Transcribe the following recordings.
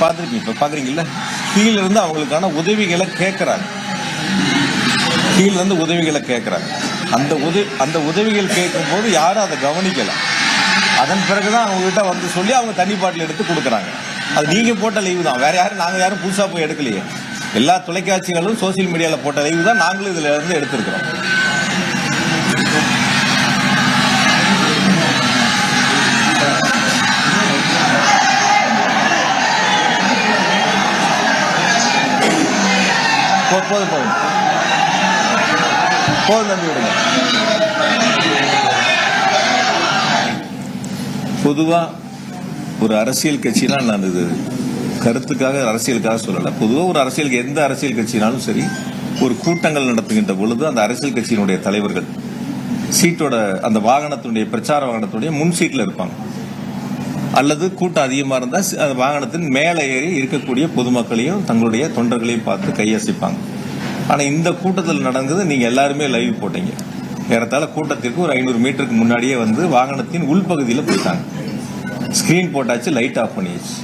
பார்த்துருக்கீங்க இப்போ பார்க்குறீங்கல்ல? கீழ இருந்து அவங்களுக்கான உதவிகளை கேட்குறாங்க. கீழ இருந்து உதவிகளை கேட்குறாங்க. அந்த உதவி அந்த உதவிகள் கேட்கும்போது யாரும் அதை கவனிக்கல. அதன் பிறகுதான் அவங்க கிட்ட வந்து சொல்லி அவங்க தண்ணி பாட்டில் எடுத்து கொடுக்குறாங்க. அது நீங்க போட்ட லைவ் தான். வேற யாரும் நாங்க யாரும் புதுசா போய் எடுக்கலையே. எல்லா தொலைக்காட்சிகளும் சோசியல் மீடியால போட்ட லைவ் தான் நாங்களும் இதுல இருந்து எடுத்திருக்கிறோம். போதும் போதும் போதும் தம்பி விடுங்க பொதுவா ஒரு அரசியல் கட்சினா நான் இது கருத்துக்காக அரசியலுக்காக சொல்லல. பொதுவாக ஒரு அரசியலுக்கு எந்த அரசியல் கட்சினாலும் சரி ஒரு கூட்டங்கள் நடத்துகின்ற பொழுது அந்த அரசியல் கட்சியினுடைய தலைவர்கள் சீட்டோட அந்த வாகனத்தினுடைய பிரச்சார வாகனத்துடைய முன் சீட்ல இருப்பாங்க. அல்லது கூட்டம் அதிகமாக இருந்தால் அந்த வாகனத்தின் மேலே ஏறி இருக்கக்கூடிய பொதுமக்களையும் தங்களுடைய தொண்டர்களையும் பார்த்து கையசைப்பாங்க. ஆனால் இந்த கூட்டத்தில் நடந்தது நீங்கள் எல்லாருமே லைவ் போட்டீங்க. ஏறத்தாழ கூட்டத்திற்கு ஒரு ஐநூறு மீட்டருக்கு முன்னாடியே வந்து வாகனத்தின் உள்பகுதியில் போயிட்டாங்க. ஸ்கிரீன் போட்டாச்சு லைட் ஆஃப் பண்ணியாச்சு.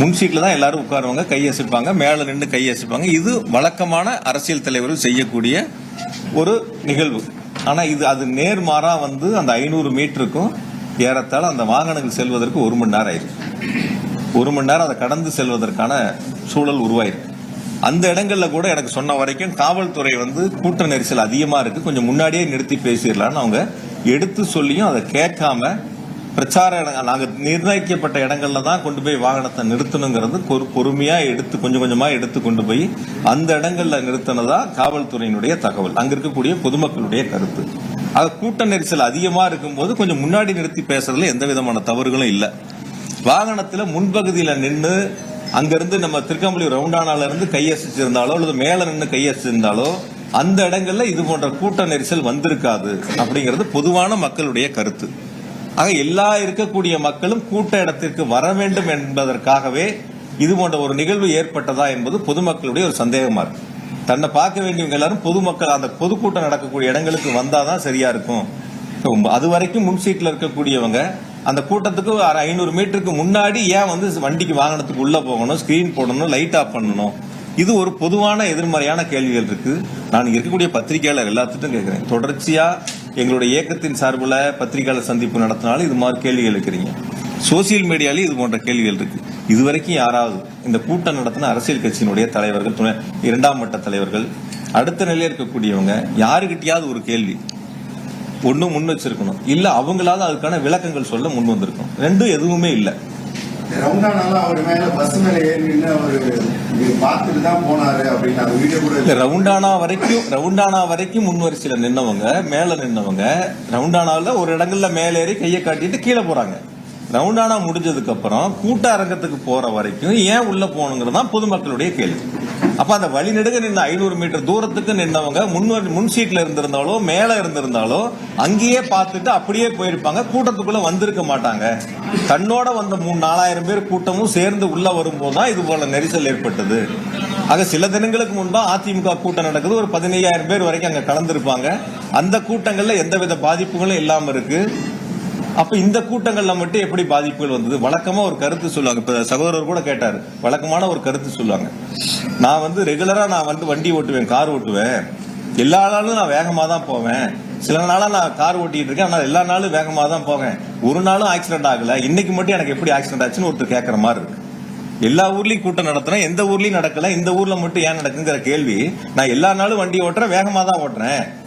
முன் சீட்டில் தான் எல்லாரும் உட்காருவாங்க கையசைப்பாங்க மேலே நின்று கையசைப்பாங்க. இது வழக்கமான அரசியல் தலைவர்கள் செய்யக்கூடிய ஒரு நிகழ்வு. ஆனால் இது அது நேர்மாறாக வந்து அந்த ஐநூறு மீட்டருக்கும் ஏறத்தாழ அந்த வாகனங்கள் செல்வதற்கு ஒரு மணி நேரம் ஆயிருக்கு ஒரு மணி நேரம் அதை கடந்து செல்வதற்கான சூழல் உருவாயிருக்கு. அந்த இடங்கள்ல கூட எனக்கு சொன்ன வரைக்கும் காவல்துறை வந்து கூட்ட நெரிசல் அதிகமா இருக்கு. கொஞ்சம் முன்னாடியே நிறுத்தி பேசிடலாம்னு அவங்க எடுத்து சொல்லியும் அதை கேட்காம பிரச்சார இடங்கள் நாங்கள் நிர்ணயிக்கப்பட்ட இடங்கள்ல தான் கொண்டு போய் வாகனத்தை நிறுத்தணுங்கிறது பொறு- பொறுமையா எடுத்து கொஞ்சம் கொஞ்சமா எடுத்து கொண்டு போய் அந்த இடங்கள்ல நிறுத்தினதா காவல்துறையினுடைய தகவல். அங்க இருக்கக்கூடிய பொதுமக்களுடைய கருத்து. அது கூட்ட நெரிசல் அதிகமா இருக்கும்போது கொஞ்சம் முன்னாடி நிறுத்தி பேசுறதுல எந்த விதமான தவறுகளும் இல்லை. வாகனத்துல முன்பகுதியில நின்று அங்கிருந்து நம்ம திருக்கம்பலி ரவுண்டானால இருந்து கையசிச்சிருந்தாலோ அல்லது மேல நின்று கையசிச்சிருந்தாலோ அந்த இடங்கள்ல இது போன்ற கூட்ட நெரிசல் வந்திருக்காது அப்படிங்கிறது பொதுவான மக்களுடைய கருத்து. ஆக எல்லா இருக்கக்கூடிய மக்களும் கூட்ட இடத்திற்கு வர வேண்டும் என்பதற்காகவே இது போன்ற ஒரு நிகழ்வு ஏற்பட்டதா என்பது பொதுமக்களுடைய ஒரு சந்தேகமா இருக்கு. தன்னை பார்க்க வேண்டியவங்க எல்லாரும் பொதுமக்கள் அந்த பொதுக்கூட்டம் நடக்கக்கூடிய இடங்களுக்கு வந்தாதான் சரியா இருக்கும். அது வரைக்கும் முன் சீட்ல இருக்கக்கூடியவங்க அந்த கூட்டத்துக்கு ஒரு ஐநூறு மீட்டருக்கு முன்னாடி ஏன் வந்து வண்டிக்கு வாகனத்துக்கு உள்ள போகணும் ஸ்கிரீன் போடணும் லைட் ஆஃப் பண்ணணும்? இது ஒரு பொதுவான எதிர்மறையான கேள்விகள் இருக்கு. நான் இருக்கக்கூடிய பத்திரிகையாளர் எல்லாத்துட்டும் கேட்கிறேன் தொடர்ச்சியா எங்களுடைய இயக்கத்தின் சார்பில் பத்திரிகையாளர் சந்திப்பு நடத்தினாலும் இது மாதிரி கேள்விகள் இருக்கிறீங்க சோசியல் மீடியாலேயும் இது போன்ற கேள்விகள் இருக்குது இதுவரைக்கும் யாராவது இந்த கூட்டம் நடத்தின அரசியல் கட்சியினுடைய தலைவர்கள் துணை இரண்டாம் மட்ட தலைவர்கள் அடுத்த நிலையில் இருக்கக்கூடியவங்க யாருக்கிட்டயாவது ஒரு கேள்வி ஒண்ணு முன் வச்சிருக்கணும். இல்ல அவங்களாவது அதுக்கான விளக்கங்கள் சொல்ல முன் வந்திருக்கணும். ரெண்டும் எதுவுமே இல்ல. ரவுண்டானால அவர் மேல பஸ் மேல ஏறி நின்று அவரு இது பார்த்துட்டு தான் போனாரு அப்படின்னு அந்த வீடியோ கூட இல்ல ரவுண்டானா வரைக்கும் ரவுண்டானா வரைக்கும் முன் வரிசையில நின்னவங்க மேல நின்னவங்க ரவுண்டானால ஒரு இடங்கள்ல மேல ஏறி கையை காட்டிட்டு கீழே போறாங்க. ரவுண்டானா முடிஞ்சதுக்கு அப்புறம் கூட்ட அரங்கத்துக்கு போற வரைக்கும் ஏன் உள்ள போகணுங்கிறது தான் பொதுமக்களுடைய கேள்வி. அப்ப அந்த வழி நெடுக நின்ன ஐநூறு மீட்டர் தூரத்துக்கு நின்னவங்க முன் முன் சீட்ல இருந்திருந்தாலோ மேல இருந்திருந்தாலோ அங்கேயே பார்த்துட்டு அப்படியே போயிருப்பாங்க. கூட்டத்துக்குள்ள வந்திருக்க மாட்டாங்க. தன்னோட வந்த மூணு நாலாயிரம் பேர் கூட்டமும் சேர்ந்து உள்ள வரும்போது தான் இது போல நெரிசல் ஏற்பட்டது. ஆக சில தினங்களுக்கு முன்பா அதிமுக கூட்டம் நடக்குது. ஒரு பதினையாயிரம் பேர் வரைக்கும் அங்க கலந்துருப்பாங்க. அந்த கூட்டங்கள்ல எந்தவித பாதிப்புகளும் இல்லாம இருக்கு. அப்ப இந்த கூட்டங்கள்ல மட்டும் எப்படி பாதிப்புகள் வந்தது? வழக்கமா ஒரு கருத்து சொல்லுவாங்க. இப்ப சகோதரர் கூட கேட்டாரு. வழக்கமான ஒரு கருத்து சொல்லுவாங்க. நான் வந்து ரெகுலரா நான் வந்து வண்டி ஓட்டுவேன் கார் ஓட்டுவேன். எல்லா நாளும் நான் வேகமா தான் போவேன். சில நாளா நான் கார் ஓட்டிட்டு இருக்கேன். ஆனால் எல்லா நாளும் வேகமா தான் போவேன். ஒரு நாளும் ஆக்சிடென்ட் ஆகல. இன்னைக்கு மட்டும் எனக்கு எப்படி ஆக்சிடென்ட் ஆச்சுன்னு ஒருத்தர் கேட்கற மாதிரி இருக்கு. எல்லா ஊர்லயும் கூட்டம் நடத்துறேன். எந்த ஊர்லயும் நடக்கல. இந்த ஊர்ல மட்டும் ஏன் நடக்குங்கிற கேள்வி. நான் எல்லா நாளும் வண்டி ஓட்டுறேன். வேகமா தான் ஓட்டுறேன்.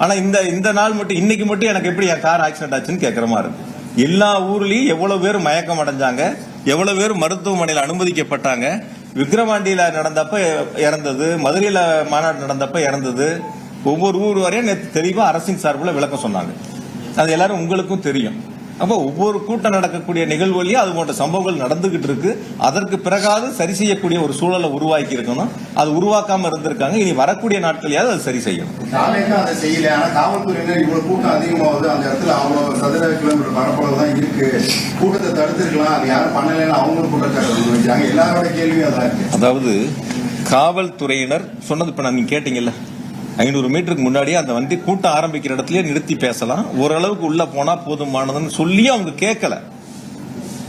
ஆனா இந்த இந்த நாள் மட்டும் இன்னைக்கு மட்டும் எனக்கு எப்படி என் கார் ஆக்சிடென்ட் ஆச்சுன்னு கேட்கற மாதிரி இருக்கு. எல்லா ஊர்லயும் எவ்வளவு பேர் மயக்கம் அடைஞ்சாங்க எவ்வளவு பேர் மருத்துவமனையில் அனுமதிக்கப்பட்டாங்க. விக்கிரவாண்டியில நடந்தப்ப இறந்தது மதுரையில மாநாடு நடந்தப்ப இறந்தது. ஒவ்வொரு ஊர் வரையும் நேற்று தெளிவா அரசின் சார்பில் விளக்கம் சொன்னாங்க. அது எல்லாரும் உங்களுக்கும் தெரியும். அப்ப ஒவ்வொரு கூட்டம் நடக்கக்கூடிய நிகழ்வுலையும் அது போன்ற சம்பவங்கள் நடந்துகிட்டு இருக்கு. அதற்கு பிறகாவது சரி செய்யக்கூடிய ஒரு சூழலை உருவாக்கி இருக்கணும். அது உருவாக்காம இருந்திருக்காங்க. இனி வரக்கூடிய நாட்களையாவது அது சரி செய்யணும். அதை செய்யல? ஆனா காவல்துறையினர் இவ்வளவு கூட்டம் அதிகமாகுது? அந்த இடத்துல அவ்வளவு சதுர கிலோமீட்டர் பரப்பளவு தான் இருக்கு. கூட்டத்தை தடுத்திருக்கலாம். அது யாரும் பண்ணலைன்னு அவங்களும் வைக்கிறாங்க எல்லாரோட கேள்வியும் அதான் அதாவது காவல்துறையினர் சொன்னது இப்ப நான் நீங்க கேட்டீங்கல்ல? ஐநூறு மீட்டருக்கு முன்னாடியே அந்த வண்டி கூட்டம் ஆரம்பிக்கிற இடத்துலயே நிறுத்தி பேசலாம். ஓரளவுக்கு உள்ள போனா போதுமானதுன்னு சொல்லி அவங்க கேட்கல.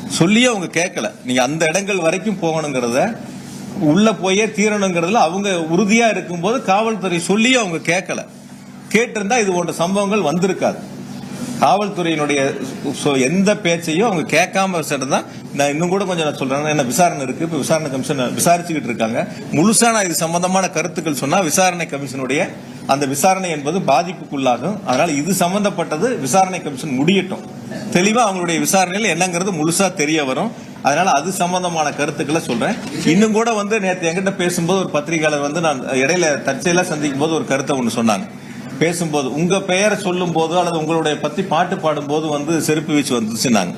சொல்லியே அவங்க கேட்கல. நீங்க அந்த இடங்கள் வரைக்கும் போகணுங்கிறத உள்ள போயே தீரணுங்கிறதுல அவங்க உறுதியா இருக்கும்போது காவல்துறை சொல்லியே அவங்க கேட்கல. கேட்டிருந்தா இது போன்ற சம்பவங்கள் வந்திருக்காது. காவல்துறையினுடைய ஸோ எந்த பேச்சையும் அவங்க கேட்காம வச்சிருந்தா நான் இன்னும் கூட கொஞ்சம் நான் சொல்றேன். என்ன விசாரணை இருக்கு. இப்ப விசாரணை கமிஷன் விசாரிச்சுக்கிட்டு இருக்காங்க. முழுசா நான் இது சம்பந்தமான கருத்துக்கள் சொன்னா விசாரணை கமிஷனுடைய அந்த விசாரணை என்பது பாதிப்புக்குள்ளாகும். அதனால இது சம்பந்தப்பட்டது விசாரணை கமிஷன் முடியட்டும். தெளிவா அவங்களுடைய விசாரணையில் என்னங்கிறது முழுசா தெரிய வரும். அதனால அது சம்பந்தமான கருத்துக்களை சொல்றேன். இன்னும் கூட வந்து நேற்று எங்கிட்ட பேசும்போது ஒரு பத்திரிகையாளர் வந்து நான் இடையில தற்செயலா சந்திக்கும் போது ஒரு கருத்தை ஒன்று சொன்னாங்க. பேசும்போது உங்க பெயரை சொல்லும் போது அல்லது உங்களுடைய பத்தி பாட்டு பாடும்போது வந்து செருப்பு வீச்சு வந்துச்சுன்னாங்க.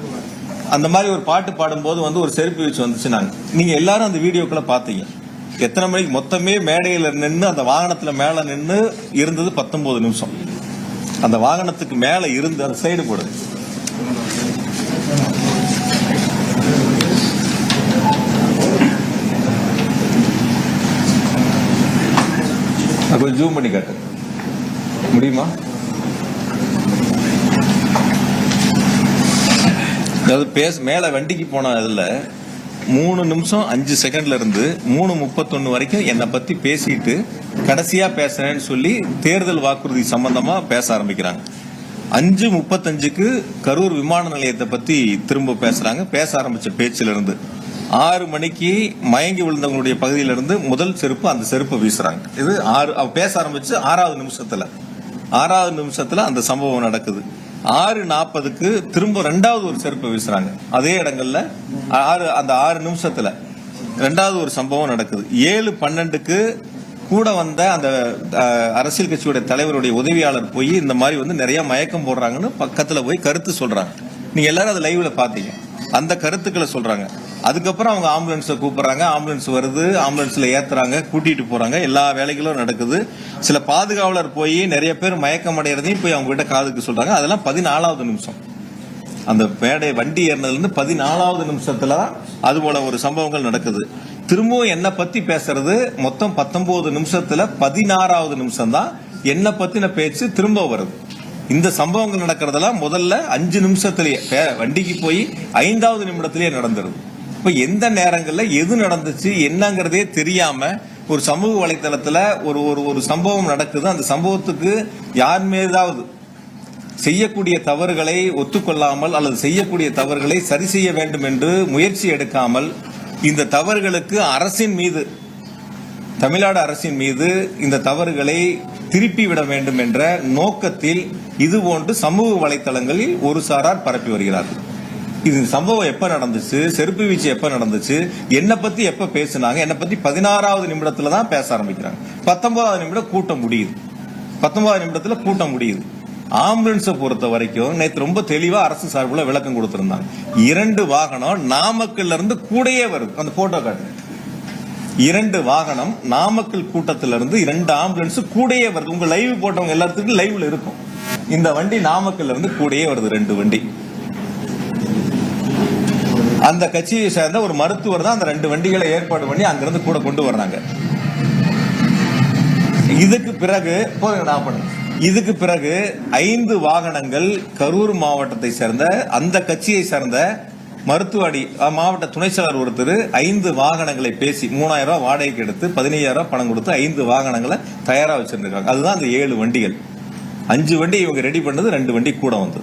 அந்த மாதிரி ஒரு பாட்டு பாடும்போது வந்து ஒரு செருப்பு வீச்சு வந்துச்சுன்னாங்க. நீங்க எல்லாரும் அந்த வீடியோக்களை பார்த்தீங்க. எத்தனை மணிக்கு மொத்தமே மேடையில நின்று அந்த வாகனத்துல மேல நின்று இருந்தது பத்தொன்பது நிமிஷம். அந்த வாகனத்துக்கு மேல இருந்து அந்த சைடு போடுது கொஞ்சம் ஜூம் பண்ணி காட்டு முடியுமா? அதாவது பேச மேல வண்டிக்கு போன இதுல மூணு நிமிஷம் அஞ்சு செகண்ட்ல இருந்து மூணு முப்பத்தொன்னு வரைக்கும் என்னை பத்தி பேசிட்டு கடைசியா பேசுறேன்னு சொல்லி தேர்தல் வாக்குறுதி சம்பந்தமா பேச ஆரம்பிக்கிறாங்க. அஞ்சு முப்பத்தஞ்சுக்கு கரூர் விமான நிலையத்தை பத்தி திரும்ப பேசுறாங்க. பேச ஆரம்பிச்ச பேச்சுல இருந்து ஆறு மணிக்கு மயங்கி விழுந்தவங்களுடைய பகுதியில இருந்து முதல் செருப்பு அந்த செருப்பை வீசுறாங்க. இது ஆறு பேச ஆரம்பிச்சு ஆறாவது நிமிஷத்துல ஆறாவது நிமிஷத்துல அந்த சம்பவம் நடக்குது. ஆறு நாற்பதுக்கு திரும்ப ரெண்டாவது ஒரு செருப்பு வீசுறாங்க. அதே இடங்கள்ல ஆறு அந்த ஆறு நிமிஷத்துல ரெண்டாவது ஒரு சம்பவம் நடக்குது. ஏழு பன்னெண்டுக்கு கூட வந்த அந்த அரசியல் கட்சியுடைய தலைவருடைய உதவியாளர் போய் இந்த மாதிரி வந்து நிறைய மயக்கம் போடுறாங்கன்னு பக்கத்துல போய் கருத்து சொல்றாங்க. நீங்க எல்லாரும் அதை லைவ்ல பாத்தீங்க அந்த கருத்துக்களை சொல்றாங்க. அதுக்கப்புறம் அவங்க ஆம்புலன்ஸை கூப்பிடுறாங்க. ஆம்புலன்ஸ் வருது. ஆம்புலன்ஸில் ஏற்றுறாங்க கூட்டிகிட்டு போகிறாங்க எல்லா வேலைகளும் நடக்குது. சில பாதுகாவலர் போய் நிறைய பேர் மயக்கம் அடைகிறதையும் போய் அவங்ககிட்ட காதுக்கு சொல்கிறாங்க அதெல்லாம் பதினாலாவது நிமிஷம். அந்த பேடை வண்டி ஏறினதுலேருந்து பதினாலாவது நிமிஷத்தில் தான் அதுபோல் ஒரு சம்பவங்கள் நடக்குது. திரும்பவும் என்னை பற்றி பேசுறது மொத்தம் பத்தொம்போது நிமிஷத்தில் பதினாறாவது நிமிஷம் தான் என்னை பற்றின பேச்சு திரும்ப வருது. இந்த சம்பவங்கள் நடக்கிறதெல்லாம் முதல்ல அஞ்சு நிமிஷத்திலேயே பே- வண்டிக்கு போய் ஐந்தாவது நிமிடத்திலேயே நடந்துருது. இப்போ எந்த நேரங்கள்ல எது நடந்துச்சு என்னங்கிறதே தெரியாம ஒரு சமூக வலைத்தளத்தில் ஒரு ஒரு ஒரு சம்பவம் நடக்குது. அந்த சம்பவத்துக்கு யார் மீதாவது செய்யக்கூடிய தவறுகளை ஒத்துக்கொள்ளாமல் அல்லது செய்யக்கூடிய தவறுகளை சரி செய்ய வேண்டும் என்று முயற்சி எடுக்காமல் இந்த தவறுகளுக்கு அரசின் மீது தமிழ்நாடு அரசின் மீது இந்த தவறுகளை திருப்பி விட வேண்டும் என்ற நோக்கத்தில் இது போன்று சமூக வலைத்தளங்களில் ஒரு சாரார் பரப்பி வருகிறார்கள். இது சம்பவம் எப்ப நடந்துச்சு? செருப்பு வீச்சு எப்ப நடந்துச்சு? என்ன பத்தி எப்ப பேசுனாங்க? என்ன பத்தி பதினாறாவது நிமிடத்துல தான் பேச ஆரம்பிக்கிறாங்க. பத்தொன்பதாவது நிமிடம் கூட்டம் முடியுது. பத்தொன்பதாவது நிமிடத்துல கூட்டம் முடியுது. ஆம்புலன்ஸை பொறுத்த வரைக்கும் நேற்று ரொம்ப தெளிவா அரசு சார்பில் விளக்கம் கொடுத்திருந்தாங்க. இரண்டு வாகனம் நாமக்கல்ல இருந்து கூடயே வருது. அந்த போட்டோ காட்டு. இரண்டு வாகனம் நாமக்கல் கூட்டத்தில இருந்து இரண்டு ஆம்புலன்ஸ் கூடயே வருது. உங்க லைவ் போட்டவங்க எல்லாத்துக்கும் லைவ்ல இருக்கும். இந்த வண்டி நாமக்கல்ல இருந்து கூடயே வருது. ரெண்டு வண்டி. அந்த கட்சியை சேர்ந்த ஒரு மருத்துவர் தான் அந்த ரெண்டு வண்டிகளை ஏற்பாடு பண்ணி அங்கிருந்து கூட கொண்டு வர்றாங்க. இதுக்கு பிறகு போதுங்க இதுக்கு பிறகு ஐந்து வாகனங்கள் கரூர் மாவட்டத்தை சேர்ந்த அந்த கட்சியை சேர்ந்த மருத்துவ அடி மாவட்ட துணை செயலர் ஒருத்தர் ஐந்து வாகனங்களை பேசி மூணாயிரம் ரூபாய் வாடகைக்கு எடுத்து பதினையாயிரம் ரூபாய் பணம் கொடுத்து ஐந்து வாகனங்களை தயாரா வச்சிருந்திருக்காங்க. அதுதான் அந்த ஏழு வண்டிகள். அஞ்சு வண்டி இவங்க ரெடி பண்ணது ரெண்டு வண்டி கூட வந்தது.